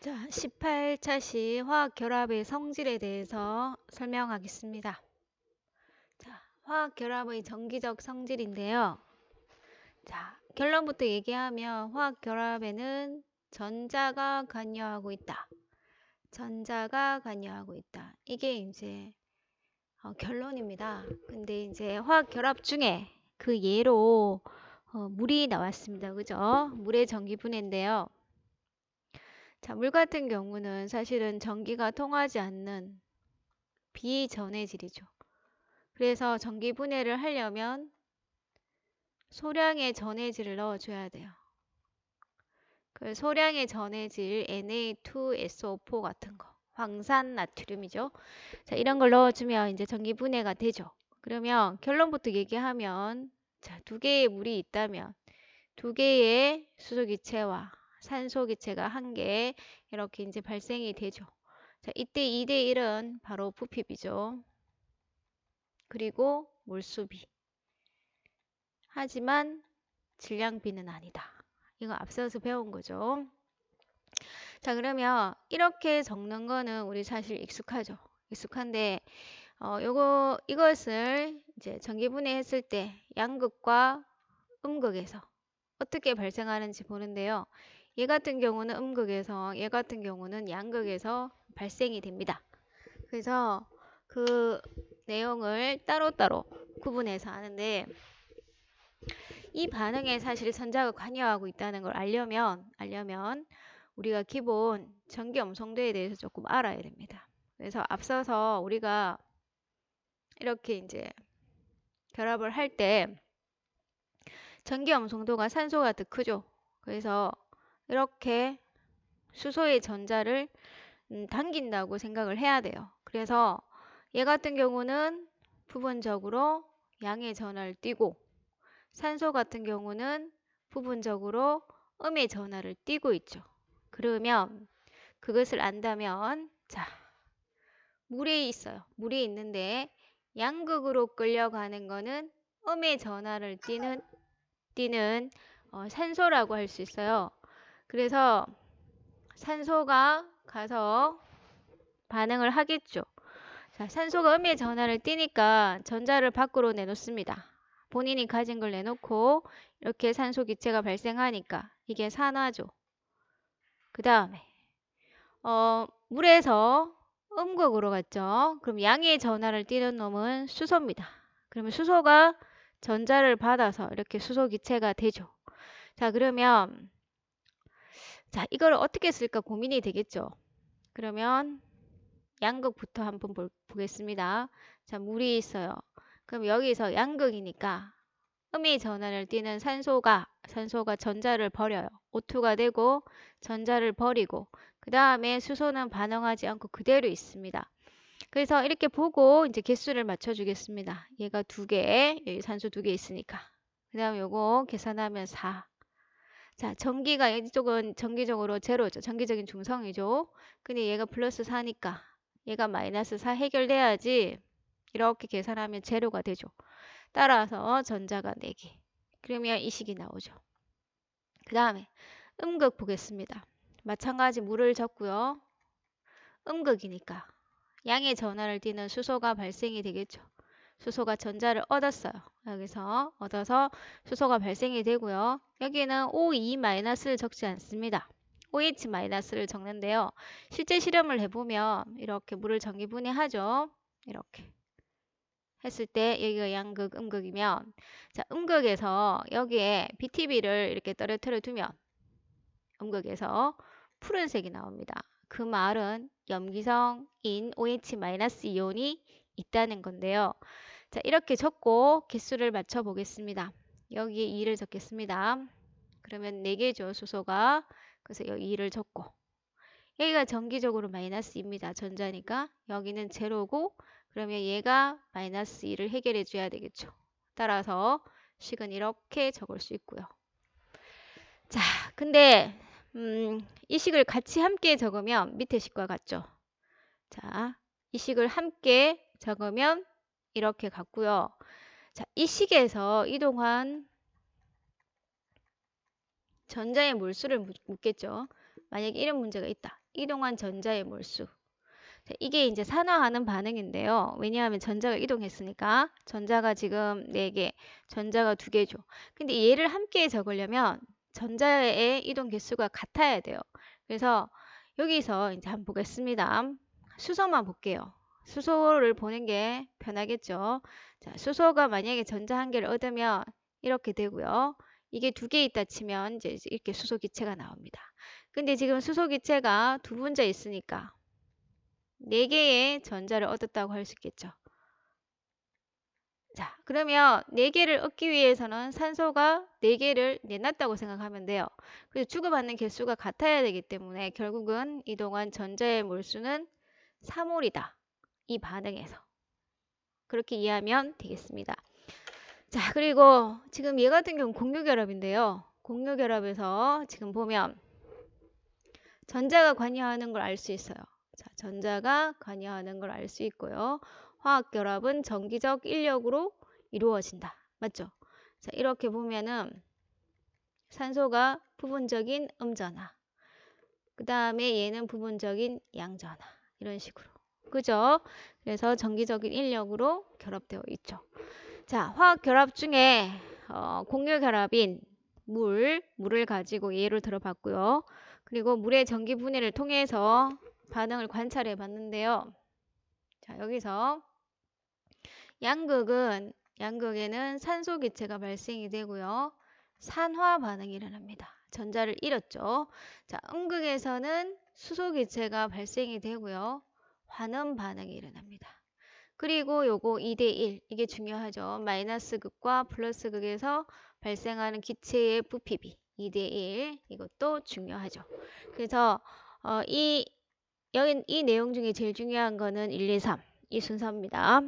자, 18차 시 화학 결합의 성질에 대해서 설명하겠습니다. 자, 화학 결합의 정기적 성질인데요. 자, 결론부터 얘기하면 화학 결합에는 전자가 관여하고 있다. 전자가 관여하고 있다. 이게 이제 어, 결론입니다. 근데 이제 화학 결합 중에 그 예로 어, 물이 나왔습니다. 그죠? 물의 전기 분해인데요. 자, 물 같은 경우는 사실은 전기가 통하지 않는 비전해질이죠. 그래서 전기 분해를 하려면 소량의 전해질을 넣어줘야 돼요. 그 소량의 전해질 Na2SO4 같은 거, 황산 나트륨이죠. 자, 이런 걸 넣어주면 이제 전기 분해가 되죠. 그러면 결론부터 얘기하면 자, 두 개의 물이 있다면 두 개의 수소기체와 산소 기체가 한 개 이렇게 이제 발생이 되죠. 자, 이때 2대 1은 바로 부핍이죠. 그리고 몰수비. 하지만 질량비는 아니다. 이거 앞서서 배운 거죠. 자, 그러면 이렇게 적는 거는 우리 사실 익숙하죠. 익숙한데, 어, 요거, 이것을 이제 전기분해 했을 때 양극과 음극에서 어떻게 발생하는지 보는데요. 얘 같은 경우는 음극에서, 얘 같은 경우는 양극에서 발생이 됩니다. 그래서 그 내용을 따로따로 구분해서 하는데 이 반응에 사실 선자가 관여하고 있다는 걸 알려면 알려면 우리가 기본 전기 엄성도에 대해서 조금 알아야 됩니다. 그래서 앞서서 우리가 이렇게 이제 결합을 할 때 전기 엄성도가 산소가 더 크죠. 그래서 이렇게 수소의 전자를 음, 당긴다고 생각을 해야 돼요. 그래서 얘 같은 경우는 부분적으로 양의 전하를 띠고 산소 같은 경우는 부분적으로 음의 전하를 띠고 있죠. 그러면 그것을 안다면 자 물에 있어요. 물이 있는데 양극으로 끌려가는 거는 음의 전하를 띠는 띠는 어, 산소라고 할 수 있어요. 그래서 산소가 가서 반응을 하겠죠. 자, 산소가 음의 전하를 띠니까 전자를 밖으로 내놓습니다. 본인이 가진 걸 내놓고 이렇게 산소 기체가 발생하니까 이게 산화죠. 그 다음에 어, 물에서 음극으로 갔죠. 그럼 양의 전하를 띠는 놈은 수소입니다. 그러면 수소가 전자를 받아서 이렇게 수소 기체가 되죠. 자, 그러면 자, 이걸 어떻게 쓸까 고민이 되겠죠. 그러면 양극부터 한번 볼, 보겠습니다. 자, 물이 있어요. 그럼 여기서 양극이니까 음의 전하를 띠는 산소가 산소가 전자를 버려요. O2가 되고 전자를 버리고 그 다음에 수소는 반응하지 않고 그대로 있습니다. 그래서 이렇게 보고 이제 개수를 맞춰주겠습니다. 얘가 두 개, 여기 산소 두 개 있으니까. 그 다음에 요거 계산하면 4. 자, 전기가 이쪽은 전기적으로 제로죠. 전기적인 중성이죠. 근데 얘가 플러스 4니까 얘가 마이너스 4 해결돼야지 이렇게 계산하면 제로가 되죠. 따라서 전자가 4개. 그러면 이 식이 나오죠. 그 다음에 음극 보겠습니다. 마찬가지 물을 적고요. 음극이니까 양의 전하를 띠는 수소가 발생이 되겠죠. 수소가 전자를 얻었어요. 여기서 얻어서 수소가 발생이 되고요. 여기는 O2-를 적지 않습니다. OH-를 적는데요. 실제 실험을 해보면 이렇게 물을 전기분해하죠. 이렇게 했을 때 여기가 양극, 음극이면 자 음극에서 여기에 BTB를 이렇게 떨어뜨려 두면 음극에서 푸른색이 나옵니다. 그 말은 염기성인 OH-이온이 있다는 건데요. 자, 이렇게 적고 개수를 맞춰 보겠습니다. 여기에 2를 적겠습니다. 그러면 4개죠, 수소가. 그래서 여기 2를 적고. 여기가 정기적으로 마이너스입니다. 전자니까. 여기는 제로고, 그러면 얘가 마이너스 2를 해결해 줘야 되겠죠. 따라서 식은 이렇게 적을 수 있고요. 자, 근데 음, 이 식을 같이 함께 적으면 밑에 식과 같죠. 자, 이 식을 함께 적으면 이렇게 같고요. 자, 이 식에서 이동한 전자의 몰수를 묻겠죠. 만약에 이런 문제가 있다. 이동한 전자의 몰수. 자, 이게 이제 산화하는 반응인데요. 왜냐하면 전자가 이동했으니까 전자가 지금 4개, 전자가 2개죠. 근데 얘를 함께 적으려면 전자의 이동 개수가 같아야 돼요. 그래서 여기서 이제 한번 보겠습니다. 수소만 볼게요. 수소를 보는 게 편하겠죠. 자, 수소가 만약에 전자 한 개를 얻으면 이렇게 되고요. 이게 두 개 있다 치면 이제 이렇게 수소 기체가 나옵니다. 근데 지금 수소 기체가 두 분자 있으니까 네 개의 전자를 얻었다고 할 수 있겠죠. 자, 그러면 네 개를 얻기 위해서는 산소가 네 개를 내놨다고 생각하면 돼요. 그래서 주고받는 개수가 같아야 되기 때문에 결국은 이동한 전자의 몰수는 3몰이다. 이 반응에서. 그렇게 이해하면 되겠습니다. 자, 그리고 지금 얘 같은 경우는 공유결합인데요. 공유결합에서 지금 보면 전자가 관여하는 걸 알 수 있어요. 자, 전자가 관여하는 걸 알 수 있고요. 화학 결합은 정기적 인력으로 이루어진다. 맞죠? 자, 이렇게 보면은 산소가 부분적인 음전화. 그 다음에 얘는 부분적인 양전화. 이런 식으로. 그죠? 그래서 정기적인 인력으로 결합되어 있죠. 자, 화학 결합 중에 어, 공유 결합인 물, 물을 가지고 예를 들어봤고요. 그리고 물의 전기 분해를 통해서 반응을 관찰해 봤는데요. 자, 여기서 양극은 양극에는 산소 기체가 발생이 되고요. 산화 반응이 일어납니다. 전자를 잃었죠. 자, 음극에서는 수소 기체가 발생이 되고요. 환원 반응이 일어납니다. 그리고 요거 2대1 이게 중요하죠. 마이너스 극과 플러스 극에서 발생하는 기체의 부피비 2대1 이것도 중요하죠. 그래서 어, 이 여기 이 내용 중에 제일 중요한 거는 1, 2, 3 이 순서입니다.